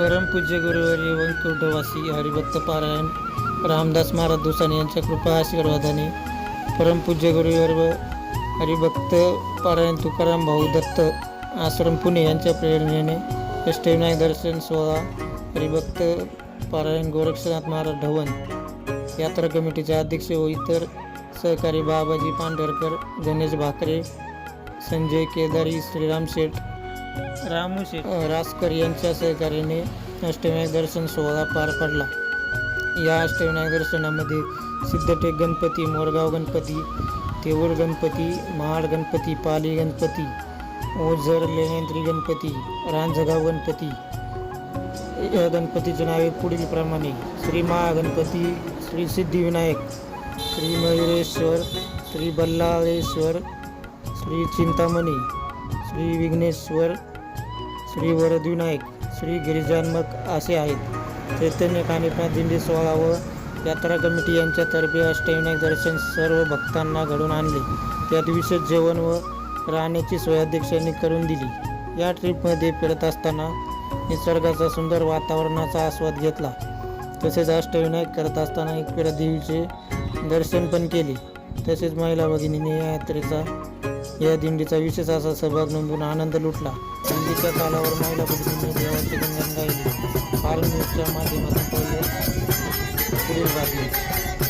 परमपूज्य गुरुवर्य वैकुंठवासी हरिभक्त पारायण रामदास महाराज दुसाने यांच्या कृपा आशीर्वादाने परमपूज्य गुरुवर्य हरिभक्त पारायण तुकाराम भाऊ दत्त आश्रम पुणे यांच्या प्रेरणेने अष्टविनायक दर्शन सोहळा हरिभक्त पारायण गोरक्षनाथ महाराज ढवण यात्रा कमिटीचे अध्यक्ष व इतर सहकारी बाबाजी पांढरकर गणेश भाकरे संजय केदारी श्रीराम शेठ रामू शेठ. रासकर यांच्या सहकार्याने अष्टविनायक दर्शन सोहळा पार पडला. या अष्टविनायक दर्शनामध्ये सिद्धटेक गणपती मोरगाव गणपती तेऊर गणपती महाड गणपती पाली गणपती ओझर लेण्यांत्री गणपती रांजगाव गणपती या गणपतीचे नावे पुढील प्रमाणे. श्री महागणपती श्री सिद्धिविनायक श्री मयुरेश्वर श्री बल्लाळेश्वर श्री चिंतामणी श्री विघ्नेश्वर श्री वरदविनायक श्री गिरिजान्मक असे आहेत. चैतन्य कानिपनाथ दिंडी सोहळा व यात्रा कमिटी यांच्यातर्फे अष्टविनायक दर्शन सर्व भक्तांना घडून आणले. त्यात विशेष जेवण व राहण्याची सोय अध्यक्षांनी करून दिली. या ट्रिपमध्ये फिरत असताना निसर्गाचा सुंदर वातावरणाचा आस्वाद घेतला. तसेच अष्टविनायक करत असताना एक देवीचे दर्शन पण केले. तसेच महिला भगिनीने या यात्रेचा या दिंडीचा विशेष असा सहभाग नोंदवून आनंद लुटला. नंदीच्या तालावर महिला भगिनीने देवाचे गुणगान गायले फार न्यूजच्या माध्यमातून पाहिले पुढील बातमी.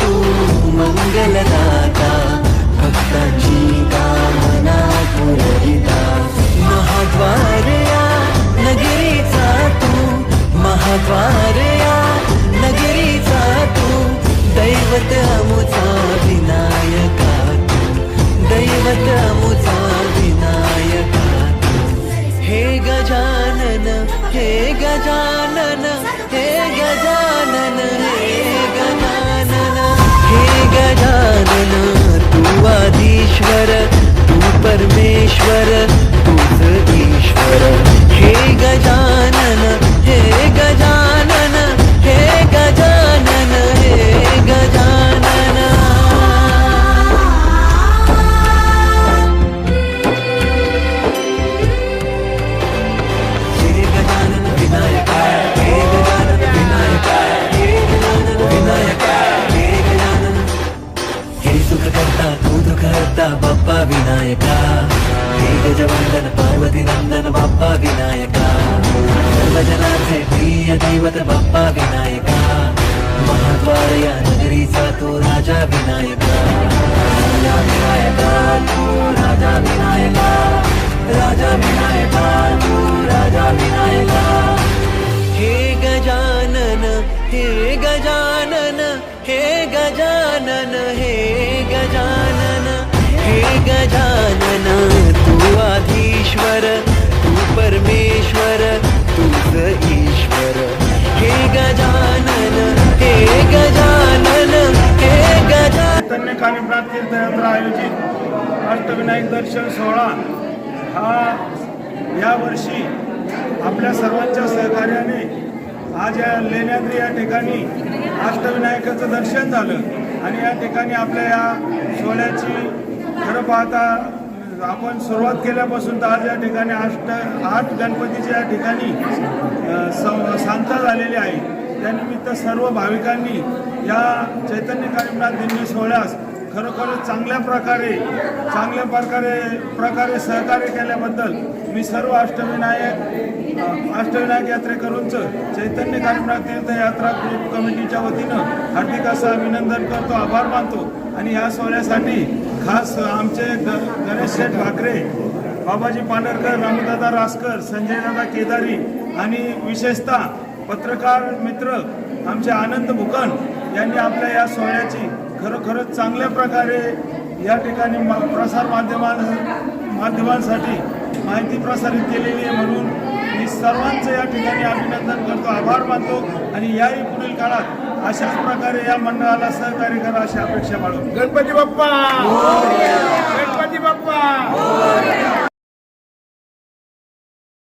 तू मंगलदाता भक्तांची कामना पुरविता. महाद्वार या नगरीचा तू महाद्वार या नगरीचा तू. दैवत अमुचा विनायका तू दैवत अमुचा विनायका हे गजानन हे गजानन परमेश्वर तूच ईश्वर. हे गजा हे गजवंदन पार्वती नंदन बाप्पा विनायका सर्वजनांचे प्रिय दैवत बाप्पा विनायका महाद्वार या नगरीचा तो राजा विनायका राजा विनायका तू राजा विनायका चैतन्य कानिपनाथ तीर्थयात्रा आयोजित अष्टविनायक दर्शन सोहळा हा यावर्षी आपल्या सर्वांच्या सहकार्याने आज या लेण्याद्री या ठिकाणी अष्टविनायकाचं दर्शन झालं. आणि या ठिकाणी आपल्या या सोहळ्याची खरं पाहता आपण सुरुवात केल्यापासून तर आज या ठिकाणी अष्ट आठ गणपतीच्या या ठिकाणी सं- सांगता झालेली आहे. त्यानिमित्त सर्व भाविकांनी या चैतन्य कार्यक्रमात दिंडी सोहळ्यास खरोखरच चांगल्या प्रकारे चांगल्या प्रकारे प्रकारे सहकार्य केल्याबद्दल मी सर्व अष्टविनायक अष्टविनायक यात्रेकरूंचं चैतन्य कार्यक्रम तीर्थयात्रा ग्रुप कमिटीच्या वतीनं हार्दिक असं अभिनंदन करतो आभार मानतो. आणि या सोहळ्यासाठी खास आमचे ग गणेश शेठ भाकरे बाबाजी पांढरकर रामदादा रासकर संजयदादा केदारी आणि विशेषतः पत्रकार मित्र आमचे आनंद भुकन यांनी आपल्या या सोहळ्याची खरोखरच चांगल्या प्रकारे या ठिकाणी प्रसार माध्यमां माध्यमांसाठी माहिती प्रसारित केलेली आहे म्हणून मी सर्वांचं या ठिकाणी अभिनंदन करतो आभार मानतो आणि याही पुढील काळात अशाच प्रकारे या मंडळाला सहकार्य करा अशी अपेक्षा बाळगतो. गणपती बाप्पा! गणपती बाप्पा!